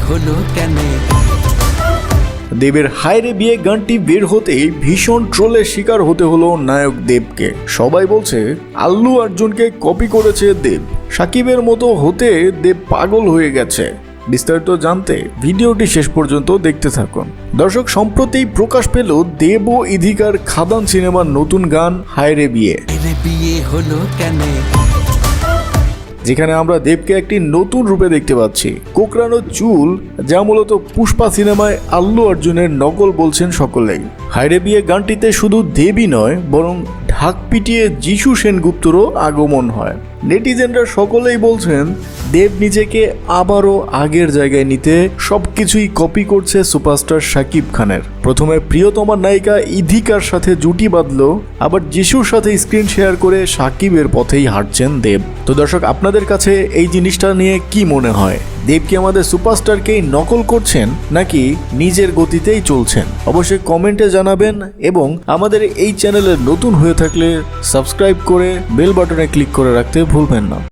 হলো কেন? দেবের হায়রে বিয়ে গানটি বের হতেই ভীষণ ট্রোলের শিকার হতে হলো নায়ক দেবকে। সবাই বলছে আল্লু অর্জুনকে কপি করেছে দেব। সাকিবের মতো হতে দেব পাগল হয়ে গেছে। বিস্তারিত জানতে ভিডিওটি শেষ পর্যন্ত দেখতে থাকুন। দর্শক সম্প্রতি প্রকাশ পেল দেব ও ইধিকার খাদান সিনেমার নতুন গান হায়রে বিয়ে। বিয়ে হলো কেন? যেখানে আমরা দেবকে একটি নতুন রূপে দেখতে পাচ্ছি। কোকরানো চুল, যা মূলত পুষ্পা সিনেমায় আল্লু অর্জুনের নকল বলছেন সকলেই। হাইরে বিয়ে গানটিতে শুধু দেবী নয়, বরং ঢাক পিটিয়ে যিশু সেনগুপ্তরও আগমন হয়। নেটিজেনরা সকলেই বলছেন, দেব নিজেকে আবারও আগের জায়গায় নিতে সবকিছুই কপি করছে সুপারস্টার শাকিব খানের। প্রথমে প্রিয়তমার নায়িকা ইধিকার সাথে জুটি বাঁধলো, আবার যিশুর সাথে স্ক্রিন শেয়ার করে সাকিবের পথেই হাঁটছেন দেব। তো দর্শক, আপনাদের কাছে এই জিনিসটা নিয়ে কি মনে হয়? দেব কি আমাদের সুপারস্টারকেই নকল করছেন, নাকি নিজের গতিতেই চলছেন? অবশ্যই কমেন্টে জানাবেন এবং আমাদের এই চ্যানেলে নতুন হয়ে থাকলে সাবস্ক্রাইব করে বেল বাটনে ক্লিক করে রাখতে ভুলবেন না।